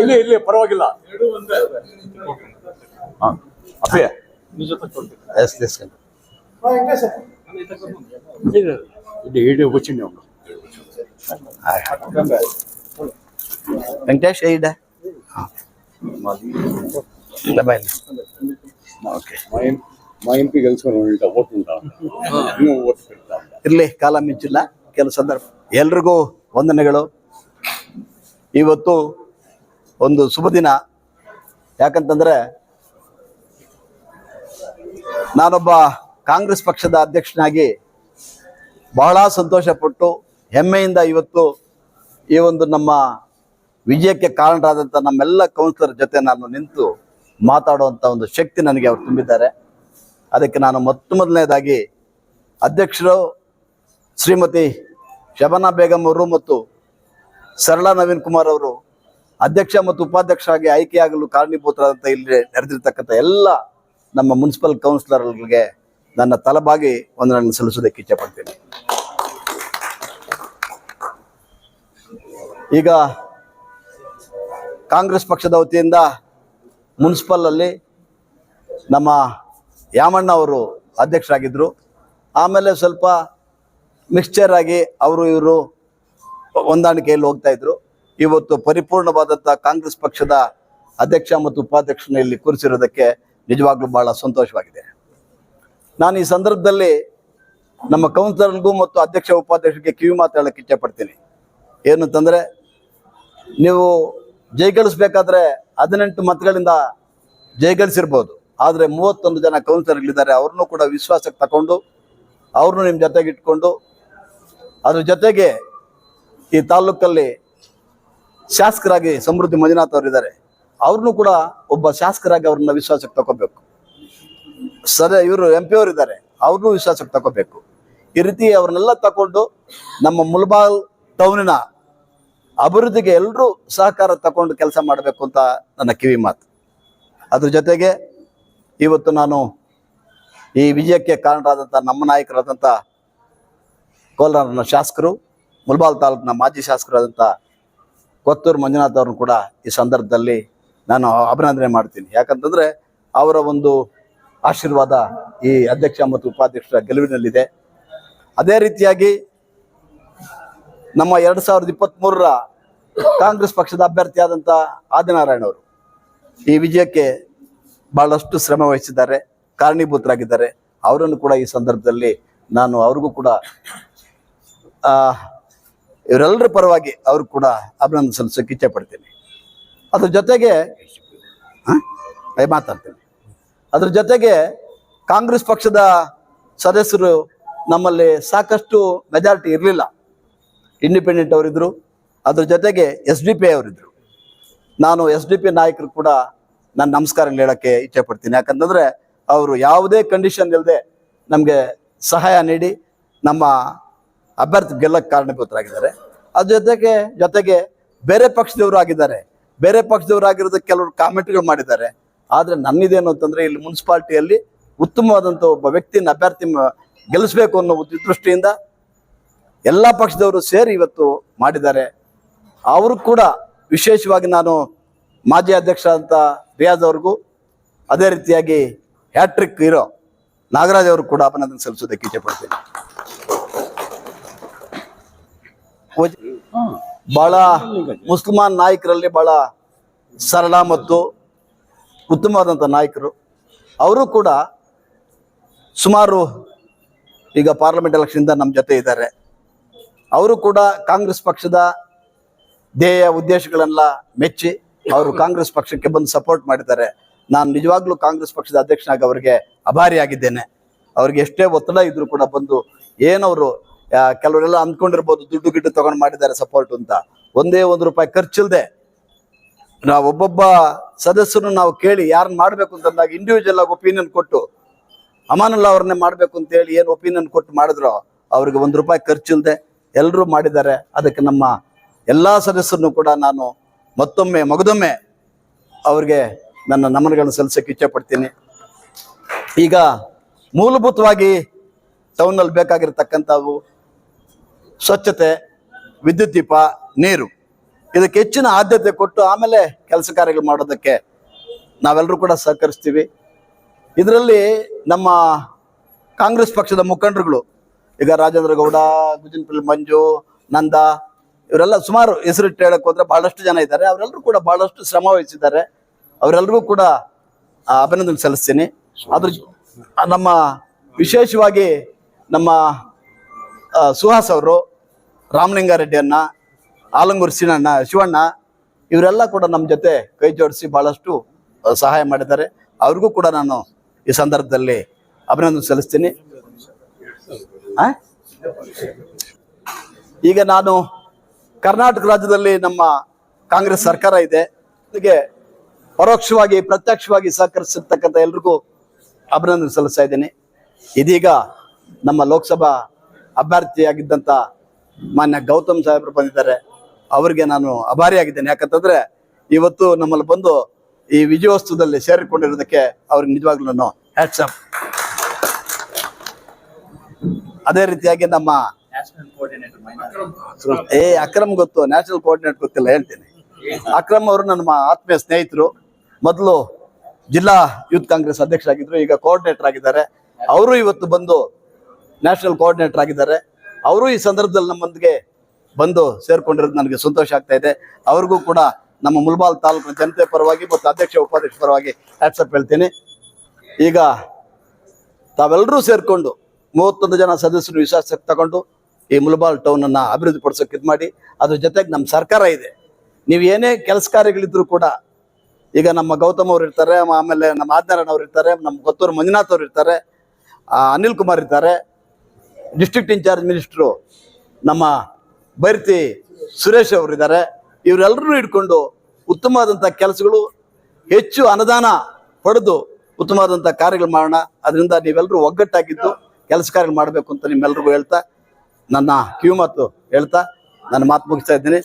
ಇಲ್ಲಿ ಇಲ್ಲಿ ಪರವಾಗಿಲ್ಲ ಹಾ ಅಪ್ಪಯ್ಯ ಎಸ್ ಎಸ್ ಇದು ಇದು ಇಡೀ వచ్చింది ಉಂಟು ವೆಂಕಟೇಶ್ ಈಡ ಮೊಬೈಲ್ ಓಕೆ మా ఎంపీ గెలుచుకొని ఉంటా ఓటు ఉంటా నువ్వు ఓటు పెడతా ಇರ್ಲಿ ಕಾಲ ಮಿಂಚಿಲ್ಲ ಕೆಲವು ಸಂದರ್ಭ ಎಲ್ರಿಗೂ ವಂದನೆಗಳು. ಇವತ್ತು ಒಂದು ಶುಭ ದಿನ. ಯಾಕಂತಂದ್ರೆ ನಾನೊಬ್ಬ ಕಾಂಗ್ರೆಸ್ ಪಕ್ಷದ ಅಧ್ಯಕ್ಷನಾಗಿ ಬಹಳ ಸಂತೋಷಪಟ್ಟು ಹೆಮ್ಮೆಯಿಂದ ಇವತ್ತು ಈ ಒಂದು ನಮ್ಮ ವಿಜಯಕ್ಕೆ ಕಾರಣರಾದಂಥ ನಮ್ಮೆಲ್ಲ ಕೌನ್ಸಿಲರ್ ಜೊತೆ ನಾನು ನಿಂತು ಮಾತಾಡುವಂಥ ಒಂದು ಶಕ್ತಿ ನನಗೆ ಅವರು ತುಂಬಿದ್ದಾರೆ. ಅದಕ್ಕೆ ನಾನು ಮೊತ್ತ ಮೊದಲನೇದಾಗಿ ಅಧ್ಯಕ್ಷರು ಶ್ರೀಮತಿ ಶಬನಾ ಬೇಗಂ ಅವರು ಮತ್ತು ಸರಳಾ ನವೀನ್ ಕುಮಾರ್ ಅವರು ಅಧ್ಯಕ್ಷ ಮತ್ತು ಉಪಾಧ್ಯಕ್ಷರಾಗಿ ಆಯ್ಕೆಯಾಗಲು ಕಾರಣೀಭೂತರಾದಂಥ ಇಲ್ಲಿ ನಡೆದಿರ್ತಕ್ಕಂಥ ಎಲ್ಲ ನಮ್ಮ ಮುನ್ಸಿಪಲ್ ಕೌನ್ಸಿಲರ್ಗಳಿಗೆ ನನ್ನ ತಲಬಾಗಿ ವಂದನೆಗಳನ್ನು ಸಲ್ಲಿಸೋದಕ್ಕೆ ಇಚ್ಛೆಪಡ್ತೀನಿ ಈಗ ಕಾಂಗ್ರೆಸ್ ಪಕ್ಷದ ವತಿಯಿಂದ ಮುನ್ಸಿಪಲ್ ಅಲ್ಲಿ ನಮ್ಮ ಯಾಮಣ್ಣ ಅವರು ಅಧ್ಯಕ್ಷರಾಗಿದ್ದರು. ಆಮೇಲೆ ಸ್ವಲ್ಪ ಮಿಕ್ಸ್ಚರ್ ಆಗಿ ಅವರು ಇವರು ಹೊಂದಾಣಿಕೆಯಲ್ಲಿ ಹೋಗ್ತಾ ಇದ್ರು. ಇವತ್ತು ಪರಿಪೂರ್ಣವಾದಂಥ ಕಾಂಗ್ರೆಸ್ ಪಕ್ಷದ ಅಧ್ಯಕ್ಷ ಮತ್ತು ಉಪಾಧ್ಯಕ್ಷನ ಇಲ್ಲಿ ಕೂರಿಸಿರೋದಕ್ಕೆ ನಿಜವಾಗ್ಲೂ ಬಹಳ ಸಂತೋಷವಾಗಿದೆ. ನಾನು ಈ ಸಂದರ್ಭದಲ್ಲಿ ನಮ್ಮ ಕೌನ್ಸಿಲರ್ಗೂ ಮತ್ತು ಅಧ್ಯಕ್ಷ ಉಪಾಧ್ಯಕ್ಷರಿಗೆ ಕಿವಿ ಮಾತಾಡೋಕ್ಕೆ ಇಚ್ಛೆಪಡ್ತೀನಿ ಏನು ಅಂತಂದರೆ, ನೀವು ಜಯಗಳಿಸ್ಬೇಕಾದ್ರೆ ಹದಿನೆಂಟು ಮತಗಳಿಂದ ಜಯಗಳಿಸಿರ್ಬೋದು ಆದರೆ ಮೂವತ್ತೊಂದು ಜನ ಕೌನ್ಸಿಲರ್ಗಳಿದ್ದಾರೆ, ಅವ್ರನ್ನೂ ಕೂಡ ವಿಶ್ವಾಸಕ್ಕೆ ತಗೊಂಡು ಅವ್ರನ್ನೂ ನಿಮ್ಮ ಜೊತೆಗೆ ಇಟ್ಕೊಂಡು ಅದ್ರ ಜೊತೆಗೆ ಈ ತಾಲೂಕಲ್ಲಿ ಶಾಸಕರಾಗಿ ಸಮೃದ್ಧಿ ಮಂಜುನಾಥ್ ಅವರು ಇದ್ದಾರೆ ಅವ್ರನ್ನೂ ಕೂಡ ಒಬ್ಬ ಶಾಸಕರಾಗಿ ಅವ್ರನ್ನ ವಿಶ್ವಾಸಕ್ಕೆ ತಗೋಬೇಕು ಸದ ಇವರು ಎಂ ಪಿ ಅವರು ಇದ್ದಾರೆ ಅವ್ರನ್ನೂ ವಿಶ್ವಾಸಕ್ಕೆ ತಗೋಬೇಕು ಈ ರೀತಿ ಅವ್ರನ್ನೆಲ್ಲ ತಗೊಂಡು ನಮ್ಮ ಮುಲ್ಬಾಲ್ ಟೌನಿನ ಅಭಿವೃದ್ಧಿಗೆ ಎಲ್ಲರೂ ಸಹಕಾರ ತಗೊಂಡು ಕೆಲಸ ಮಾಡಬೇಕು ಅಂತ ನನ್ನ ಕಿವಿ ಮಾತು. ಅದ್ರ ಜೊತೆಗೆ ಇವತ್ತು ನಾನು ಈ ವಿಜಯಕ್ಕೆ ಕಾರಣರಾದಂಥ ನಮ್ಮ ನಾಯಕರಾದಂಥ ಕೋಲಾರನ ಶಾಸಕರು, ಮುಲ್ಬಾಲ್ ತಾಲೂಕಿನ ಮಾಜಿ ಶಾಸಕರಾದಂಥ ಕೊತ್ತೂರು ಮಂಜುನಾಥ್ ಅವ್ರನ್ನ ಕೂಡ ಈ ಸಂದರ್ಭದಲ್ಲಿ ನಾನು ಅಭಿನಂದನೆ ಮಾಡ್ತೀನಿ. ಯಾಕಂತಂದರೆ ಅವರ ಒಂದು ಆಶೀರ್ವಾದ ಈ ಅಧ್ಯಕ್ಷ ಮತ್ತು ಉಪಾಧ್ಯಕ್ಷರ ಗೆಲುವಿನಲ್ಲಿದೆ. ಅದೇ ರೀತಿಯಾಗಿ ನಮ್ಮ ಎರಡು ಸಾವಿರದ ಇಪ್ಪತ್ತ್ಮೂರರ ಕಾಂಗ್ರೆಸ್ ಪಕ್ಷದ ಅಭ್ಯರ್ಥಿಯಾದಂಥ ಆದಿನಾರಾಯಣ ಅವರು ಈ ವಿಜಯಕ್ಕೆ ಬಹಳಷ್ಟು ಶ್ರಮ ವಹಿಸಿದ್ದಾರೆ, ಕಾರಣೀಭೂತರಾಗಿದ್ದಾರೆ. ಅವರನ್ನು ಕೂಡ ಈ ಸಂದರ್ಭದಲ್ಲಿ ನಾನು ಅವ್ರಿಗೂ ಕೂಡ ಇವರೆಲ್ಲರ ಪರವಾಗಿ ಅವ್ರು ಕೂಡ ಅಭಿನಂದನೆ ಸಲ್ಲಿಸೋಕೆ ಇಚ್ಛೆ ಪಡ್ತೀನಿ. ಅದ್ರ ಜೊತೆಗೆ ಮಾತಾಡ್ತೀನಿ. ಅದ್ರ ಜೊತೆಗೆ ಕಾಂಗ್ರೆಸ್ ಪಕ್ಷದ ಸದಸ್ಯರು ನಮ್ಮಲ್ಲಿ ಸಾಕಷ್ಟು ಮೆಜಾರಿಟಿ ಇರಲಿಲ್ಲ. ಇಂಡಿಪೆಂಡೆಂಟ್ ಅವರಿದ್ದರು ಅದ್ರ ಜೊತೆಗೆ ಎಸ್ ಡಿ ಪಿ ಅವರಿದ್ದರು ನಾನು ಎಸ್ ಡಿ ಪಿ ನಾಯಕರು ಕೂಡ ನಾನು ನಮಸ್ಕಾರ ಹೇಳೋಕ್ಕೆ ಇಚ್ಛೆ ಪಡ್ತೀನಿ. ಯಾಕಂತಂದರೆ, ಅವರು ಯಾವುದೇ ಕಂಡೀಷನ್ ಇಲ್ಲದೆ ನಮಗೆ ಸಹಾಯ ನೀಡಿ ನಮ್ಮ ಅಭ್ಯರ್ಥಿ ಗೆಲ್ಲಕ್ಕೆ ಕಾರಣೀಭೂತರಾಗಿದ್ದಾರೆ. ಅದ್ರ ಜೊತೆಗೆ ಜೊತೆಗೆ ಬೇರೆ ಪಕ್ಷದವರು ಆಗಿದ್ದಾರೆ. ಬೇರೆ ಪಕ್ಷದವರು ಆಗಿರೋದಕ್ಕೆ ಕೆಲವರು ಕಾಮೆಂಟ್ಗಳು ಮಾಡಿದ್ದಾರೆ. ಆದರೆ ನನ್ನಿದೇನು ಅಂತಂದರೆ ಇಲ್ಲಿ ಮುನ್ಸಿಪಾಲ್ಟಿಯಲ್ಲಿ ಉತ್ತಮವಾದಂಥ ಒಬ್ಬ ವ್ಯಕ್ತಿನ ಅಭ್ಯರ್ಥಿ ಗೆಲ್ಲಿಸಬೇಕು ಅನ್ನೋ ದೃಷ್ಟಿಯಿಂದ ಎಲ್ಲ ಪಕ್ಷದವರು ಸೇರಿ ಇವತ್ತು ಮಾಡಿದ್ದಾರೆ. ಅವರು ಕೂಡ ವಿಶೇಷವಾಗಿ ನಾನು ಮಾಜಿ ಅಧ್ಯಕ್ಷ ರಿಯಾಜ್ ಅವ್ರಿಗೂ ಅದೇ ರೀತಿಯಾಗಿ ಹ್ಯಾಟ್ರಿಕ್ ಇರೋ ನಾಗರಾಜ್ ಅವರು ಕೂಡ ಅಭಿನಂದನೆ ಸಲ್ಲಿಸೋದಕ್ಕೆ ಇಚ್ಛೆ ಪಡ್ತೀನಿ. ಬಹಳ ಮುಸ್ಲ್ಮಾನ್ ನಾಯಕರಲ್ಲಿ ಬಹಳ ಸರಳ ಮತ್ತು ಉತ್ತಮವಾದಂಥ ನಾಯಕರು. ಅವರು ಕೂಡ ಸುಮಾರು ಈಗ ಪಾರ್ಲಿಮೆಂಟ್ ಎಲೆಕ್ಷನ್ದ ನಮ್ಮ ಜೊತೆ ಇದ್ದಾರೆ. ಅವರು ಕೂಡ ಕಾಂಗ್ರೆಸ್ ಪಕ್ಷದ ಧ್ಯೇಯ ಉದ್ದೇಶಗಳನ್ನೆಲ್ಲ ಮೆಚ್ಚಿ ಅವರು ಕಾಂಗ್ರೆಸ್ ಪಕ್ಷಕ್ಕೆ ಬಂದು ಸಪೋರ್ಟ್ ಮಾಡಿದ್ದಾರೆ. ನಾನು ನಿಜವಾಗ್ಲೂ ಕಾಂಗ್ರೆಸ್ ಪಕ್ಷದ ಅಧ್ಯಕ್ಷನಾಗಿ ಅವರಿಗೆ ಅಭಾರಿಯಾಗಿದ್ದೇನೆ. ಅವ್ರಿಗೆ ಎಷ್ಟೇ ಒತ್ತಡ ಇದ್ರು ಕೂಡ ಬಂದು ಏನವರು ಕೆಲವರೆಲ್ಲ ಅಂದ್ಕೊಂಡಿರ್ಬೋದು, ದುಡ್ಡು ಗಿಡ್ಡು ತಗೊಂಡು ಮಾಡಿದ್ದಾರೆ ಸಪೋರ್ಟ್ ಅಂತ. ಒಂದೇ ಒಂದು ರೂಪಾಯಿ ಖರ್ಚಿಲ್ಲದೆ ನಾವು ಒಬ್ಬೊಬ್ಬ ಸದಸ್ಯರು ನಾವು ಕೇಳಿ ಯಾರನ್ನ ಮಾಡಬೇಕು ಅಂತಂದಾಗ ಇಂಡಿವಿಜುವಲ್ ಆಗಿ ಒಪಿನಿಯನ್ ಕೊಟ್ಟು, ಅಮಾನುಲ್ಲಾ ಅವ್ರನ್ನೇ ಮಾಡಬೇಕು ಅಂತ ಹೇಳಿ ಏನು ಒಪಿನಿಯನ್ ಕೊಟ್ಟು ಮಾಡಿದ್ರು ಅವ್ರಿಗೆ ಒಂದು ರೂಪಾಯಿ ಖರ್ಚಿಲ್ಲದೆ ಎಲ್ಲರೂ ಮಾಡಿದ್ದಾರೆ. ಅದಕ್ಕೆ ನಮ್ಮ ಎಲ್ಲ ಸದಸ್ಯರನ್ನು ಕೂಡ ನಾನು ಮತ್ತೊಮ್ಮೆ, ಮಗದೊಮ್ಮೆ ಅವ್ರಿಗೆ ನನ್ನ ನಮನಗಳನ್ನು ಸಲ್ಲಿಸಕ್ಕೆ ಇಚ್ಛೆ ಪಡ್ತೀನಿ ಈಗ ಮೂಲಭೂತವಾಗಿ ಟೌನಲ್ಲಿ ಬೇಕಾಗಿರ್ತಕ್ಕಂಥವು ಸ್ವಚ್ಛತೆ, ವಿದ್ಯುತ್ ದೀಪ, ನೀರು. ಇದಕ್ಕೆ ಹೆಚ್ಚಿನ ಆದ್ಯತೆ ಕೊಟ್ಟು ಆಮೇಲೆ ಕೆಲಸ ಕಾರ್ಯಗಳು ಮಾಡೋದಕ್ಕೆ ನಾವೆಲ್ಲರೂ ಕೂಡ ಸಹಕರಿಸ್ತೀವಿ. ಇದರಲ್ಲಿ ನಮ್ಮ ಕಾಂಗ್ರೆಸ್ ಪಕ್ಷದ ಮುಖಂಡರುಗಳು, ಈಗ ರಾಜೇಂದ್ರ ಗೌಡ ಗುಜನ್ಪಲ್ಲಿ ಮಂಜು, ನಂದ, ಇವರೆಲ್ಲ ಸುಮಾರು ಹೆಸರಿಟ್ಟು ಹೇಳಕ್ ಹೋದ್ರೆ ಬಹಳಷ್ಟು ಜನ ಇದ್ದಾರೆ. ಅವರೆಲ್ಲರೂ ಕೂಡ ಬಹಳಷ್ಟು ಶ್ರಮ ವಹಿಸಿದ್ದಾರೆ. ಅವರೆಲ್ಲರಿಗೂ ಕೂಡ ಅಭಿನಂದನೆ ಸಲ್ಲಿಸ್ತೀನಿ. ಅದ್ರ ನಮ್ಮ ವಿಶೇಷವಾಗಿ ನಮ್ಮ ಸುಹಾಸ್ ಅವರು ರಾಮಲಿಂಗಾರೆಡ್ಡಿಯನ್ನ, ಆಲಂಗೂರು ಸೀನಣ್ಣ, ಶಿವಣ್ಣ, ಇವರೆಲ್ಲ ಕೂಡ ನಮ್ಮ ಜೊತೆ ಕೈ ಜೋಡಿಸಿ ಬಹಳಷ್ಟು ಸಹಾಯ ಮಾಡಿದ್ದಾರೆ. ಅವ್ರಿಗೂ ಕೂಡ ನಾನು ಈ ಸಂದರ್ಭದಲ್ಲಿ ಅಭಿನಂದನೆ ಸಲ್ಲಿಸ್ತೀನಿ? ಈಗ ನಾನು ಕರ್ನಾಟಕ ರಾಜ್ಯದಲ್ಲಿ ನಮ್ಮ ಕಾಂಗ್ರೆಸ್ ಸರ್ಕಾರ ಇದೆ. ಅದಕ್ಕೆ ಪರೋಕ್ಷವಾಗಿ, ಪ್ರತ್ಯಕ್ಷವಾಗಿ ಸಹಕರಿಸಿರ್ತಕ್ಕಂಥ ಎಲ್ರಿಗೂ ಅಭಿನಂದನೆ ಸಲ್ಲಿಸ್ತಾ ಇದ್ದೀನಿ. ಇದೀಗ ನಮ್ಮ ಲೋಕಸಭಾ ಅಭ್ಯರ್ಥಿಯಾಗಿದ್ದಂಥ ಮಾನ್ಯ ಗೌತಮ್ ಸಾಹೇಬ್ರು ಬಂದಿದ್ದಾರೆ. ಅವರಿಗೆ ನಾನು ಅಭಾರಿಯಾಗಿದ್ದೇನೆ. ಯಾಕಂತಂದ್ರೆ ಇವತ್ತು ನಮ್ಮಲ್ಲಿ ಬಂದು ಈ ವಿಜಯೋತ್ಸವದಲ್ಲಿ ಸೇರಿಕೊಂಡಿರೋದಕ್ಕೆ ಅವ್ರಿಗೆ ನಿಜವಾಗ್ಲೂ ನಾನು ಹ್ಯಾಟ್ಸಪ್ ಅದೇ ರೀತಿಯಾಗಿ ನಮ್ಮ ಏ, ಅಕ್ರಮ್ ಗೊತ್ತು. ನ್ಯಾಷನಲ್ ಕೋಆರ್ಡಿನೇಟರ್ ಗೊತ್ತಿಲ್ಲ, ಹೇಳ್ತೀನಿ. ಅಕ್ರಮ್ ಅವರು ನಮ್ಮ ಆತ್ಮೀಯ ಸ್ನೇಹಿತರು. ಮೊದಲು ಜಿಲ್ಲಾ ಯೂತ್ ಕಾಂಗ್ರೆಸ್ ಅಧ್ಯಕ್ಷರಾಗಿದ್ರು, ಈಗ ಕೋಆರ್ಡಿನೇಟರ್ ಆಗಿದ್ದಾರೆ. ಅವರು ಇವತ್ತು ಬಂದು ನ್ಯಾಷನಲ್ ಕೋಆರ್ಡಿನೇಟರ್ ಆಗಿದ್ದಾರೆ. ಅವರು ಈ ಸಂದರ್ಭದಲ್ಲಿ ನಮ್ಮೊಂದಿಗೆ ಬಂದು ಸೇರ್ಕೊಂಡಿರೋದು ನನಗೆ ಸಂತೋಷ ಆಗ್ತಾ ಇದೆ. ಅವ್ರಿಗೂ ಕೂಡ ನಮ್ಮ ಮುಲ್ಬಾಲ್ ತಾಲೂಕಿನ ಜನತೆ ಪರವಾಗಿ ಮತ್ತು ಅಧ್ಯಕ್ಷ ಉಪಾಧ್ಯಕ್ಷ ಪರವಾಗಿ ಹ್ಯಾಟ್ಸಪ್ ಹೇಳ್ತೀನಿ. ಈಗ ತಾವೆಲ್ಲರೂ ಸೇರಿಕೊಂಡು ಮೂವತ್ತೊಂದು ಜನ ಸದಸ್ಯರು ವಿಶ್ವಾಸಕ್ಕೆ ತಗೊಂಡು ಈ ಮುಲ್ಬಾಲ್ ಟೌನ್ ಅನ್ನ ಅಭಿವೃದ್ಧಿ ಪಡಿಸೋಕೆ ಇದು ಮಾಡಿ, ಅದ್ರ ಜೊತೆಗೆ ನಮ್ಮ ಸರ್ಕಾರ ಇದೆ. ನೀವು ಏನೇ ಕೆಲಸ ಕಾರ್ಯಗಳಿದ್ರು ಕೂಡ ಈಗ ನಮ್ಮ ಗೌತಮ್ ಅವ್ರು ಇರ್ತಾರೆ, ಆಮೇಲೆ ನಮ್ಮ ಆದ್ನಾರಾಯಣ ಅವ್ರು ಇರ್ತಾರೆ, ನಮ್ಮ ಗೊತ್ತೂರು ಮಂಜುನಾಥ್ ಅವ್ರು ಇರ್ತಾರೆ ಅನಿಲ್ ಕುಮಾರ್ ಇರ್ತಾರೆ ಡಿಸ್ಟ್ರಿಕ್ಟ್ ಇನ್ಚಾರ್ಜ್ ಮಿನಿಸ್ಟ್ರು ನಮ್ಮ ಬೈರ್ತಿ ಸುರೇಶ್ ಅವರು ಇದ್ದಾರೆ ಇವರೆಲ್ಲರೂ ಇಟ್ಕೊಂಡು ಉತ್ತಮವಾದಂಥ ಕೆಲಸಗಳು, ಹೆಚ್ಚು ಅನುದಾನ ಪಡೆದು ಉತ್ತಮವಾದಂಥ ಕಾರ್ಯಗಳು ಮಾಡೋಣ. ಅದರಿಂದ ನೀವೆಲ್ಲರೂ ಒಗ್ಗಟ್ಟಾಗಿದ್ದು ಕೆಲಸ ಕಾರ್ಯ ಮಾಡಬೇಕು ಅಂತ ನಿಮ್ಮೆಲ್ರಿಗೂ ಹೇಳ್ತಾ, ನನ್ನ ಕಿವಿ ಮಾತು ಹೇಳ್ತಾ, ನನ್ನ ಮಾತು ಮುಗಿಸ್ತಾ ಇದ್ದೀನಿ.